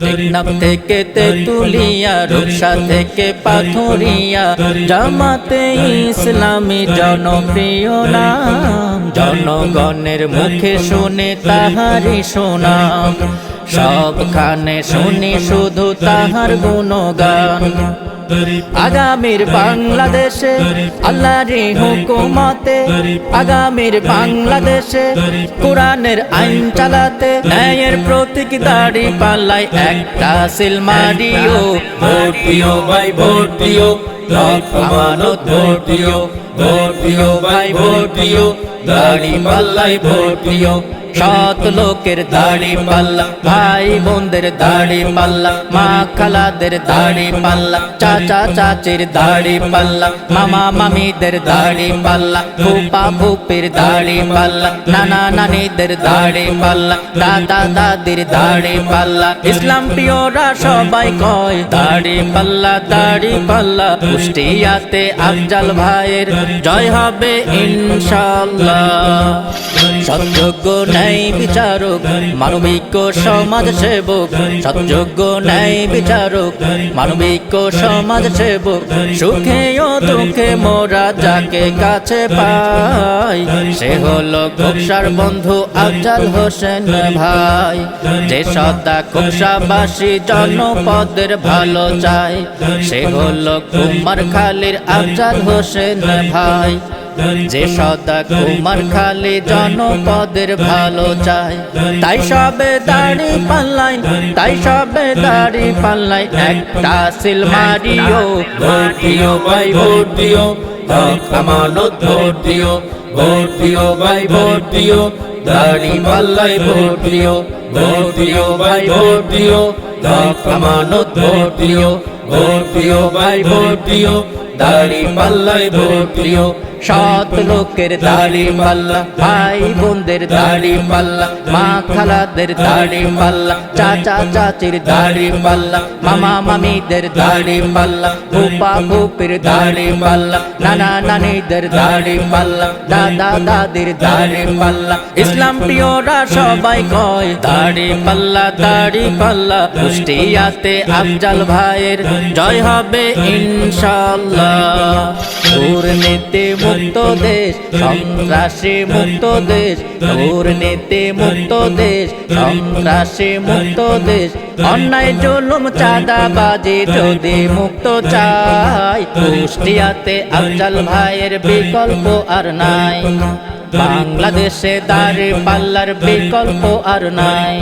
টেকনাফ থেকে তেতুলিয়া রূপসা থেকে পাথুরিয়া জামাতে ইসলামী জনপ্রিয় নাম। জনগণের মুখে শুনে তাহারি সুনাম। সবখানে শুনি শুধু তাহার গুণগান। আগামীর বাংলাদেশে আল্লাহর হুকুমতে, আগামীর বাংলাদেশে কোরআনের আইন চালাতে, ন্যায়ের প্রতীক দাড়ি পাল্লাই একটা সিল মারিও। ভোট দিও ভাই ভোট দিও লক্ষ মানত ভোট দিও ভোট দিও ভাই ভোট দিও দাড়ি পাল্লাই ভোট দিও সৎ লোকের দাড়ি পাল্লা ভাই বোনদের দাড়ি পাল্লা মা খালাদের দাড়ি পাল্লা চাচা চাচির দাড়ি পাল্লা মামা মামিদের দাড়ি পাল্লা ফুপা ফুপির দাড়ি পাল্লা নানা নানিদের দাড়ি পাল্লা দাদা দাদির দাড়ি পাল্লা ইসলাম প্রিয়রা সবাই কয় দাড়ি পাল্লা দাড়ি পাল্লা কুষ্টিয়াতে আফজাল ভাইয়ের জয় হবে ইনশাল্লাহ সৎযোগ্য ন্যায় বিচারক মানবিক সমাজ সেবক সৎযোগ্য ন্যায় বিচারক মানবিক সমাজ সেবক সুখে ও দুঃখে মোরা যাকে কাছে পাই। সে হলো খুবসার বন্ধু আফজাল হোসেন ভাই। যে সদা খুবসাবাসী জনপদের ভালো চায়। সে হলো কুমার খালির আফজাল হোসেন ভাই। যে সদা কুমার খালি জনপদের ভালো চায়। তাই সবে দাড়ি পাল্লাই তাই সবে দাড়ি পাল্লাই। একটা সিল মারিও ভোট দিও ভাই ভোট দিও লক্ষ মানত ভোট দিও ভোট দিও ভাই ভোট দিও দাড়ি পাল্লাই ভোট দিও ভোট দিও ভাই ভোট দিও লক্ষ মানত ভোট দিও ভোট দিও ভাই ভোট দিও দাড়ি পাল্লাই ভোট দিও সৎ লোকের দাড়ি পাল্লা। ভাই বোনদের দাড়ি পাল্লা। মা খালাদের দাড়ি পাল্লা। চাচা চাচির দাড়ি পাল্লা। মামা মামিদের দাড়ি পাল্লা ফুপা ফুপির দাড়ি পাল্লা নানা নানিদের দাড়ি পাল্লা। দাদা দাদির দাড়ি পাল্লা। ইসলাম প্রিয়রা সবাই কয় দাড়ি পাল্লা দাড়ি পাল্লা। কুষ্টিয়াতে আফজাল ভাইয়ের জয় হবে ইনশাল্লাহ দুর্নীতি মুক্ত দেশ, সন্ত্রাসী মুক্ত দেশ, দুর্নীতি মুক্ত দেশ, সন্ত্রাসী মুক্ত দেশ। অন্যায়, জুলুম, চাঁদাবাজি যদি মুক্ত চাই, কুষ্টিয়াতে আফজাল ভাইয়ের বিকল্প আর নাই। বাংলাদেশে দাঁড়ি পাল্লার বিকল্প আর নাই।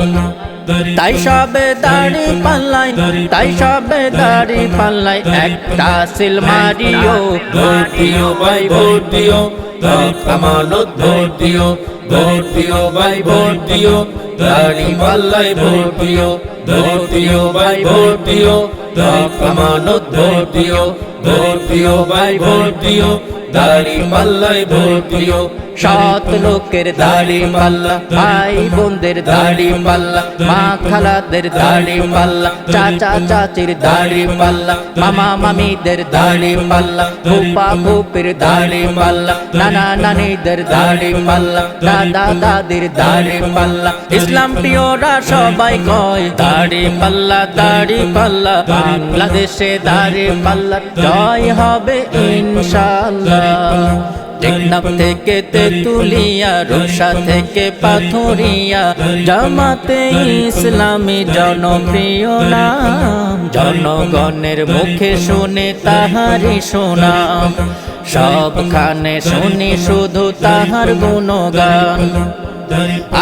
তাই সবে দাড়ি পাল্লাই তাই সবে দাড়ি পাল্লাই একটা সিল মারিও ভোট দিও ভাই ভোট দিও লক্ষ মানত ভোট দিও ভোট দিও ভাই ভোট দিও দাড়ি পাল্লাই ভোট দিও ভোট ভাই ভোট দিও লক্ষ মানত দিও ভোট দিও ভাই ভোট দিও দাড়ি পাল্লাই ভোট দিও সৎ লোকের দাড়ি পাল্লা ভাই বোনদের দাড়ি পাল্লা মা খালাদের দাড়ি পাল্লা চাচা চাচির দাড়ি পাল্লা মামা মামিদের দাড়ি পাল্লা ফুপা ফুপির দাড়ি পাল্লা নানা নানিদের দাড়ি পাল্লা দাদা দাদির দাড়ি পাল্লা ইসলাম প্রিয়রা সবাই কয় দাড়ি পাল্লা দাড়ি পাল্লা বাংলাদেশে দাড়ি পাল্লা জয় হবে ইনশাল্লাহ টেকনাফ থেকে তেতুলিয়া রোসা থেকে পাথুরিয়া জামাতে ইসলামী জনপ্রিয় নাম। জনগণের মুখে শুনে তাহারি সুনাম। সবখানে শুনি শুধু তাহার গুণগান।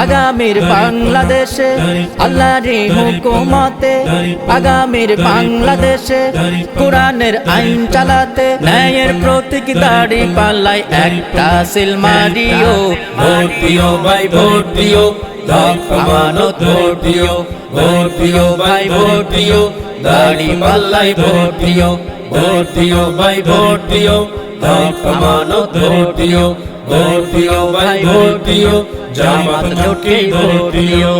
আগামীর বাংলাদেশে আল্লাহর হুকুমতে আগামীর বাংলাদেশে কোরআনের আইন চালাতে ন্যায়ের প্রতীক দাড়ি পাল্লাই একটা সিল মারিও। ভোট দিও ভাই, ভোট দিও। লক্ষ মানত ভোট দিও। ভোট দিও ভাই, ভোট দিও। দাড়ি পাল্লাই ভোট দিও। ভোট দিও ভাই, ভোট দিও। মানত ভোট ভাই, ভোট দিও। জামাত জোটে ভোট দিও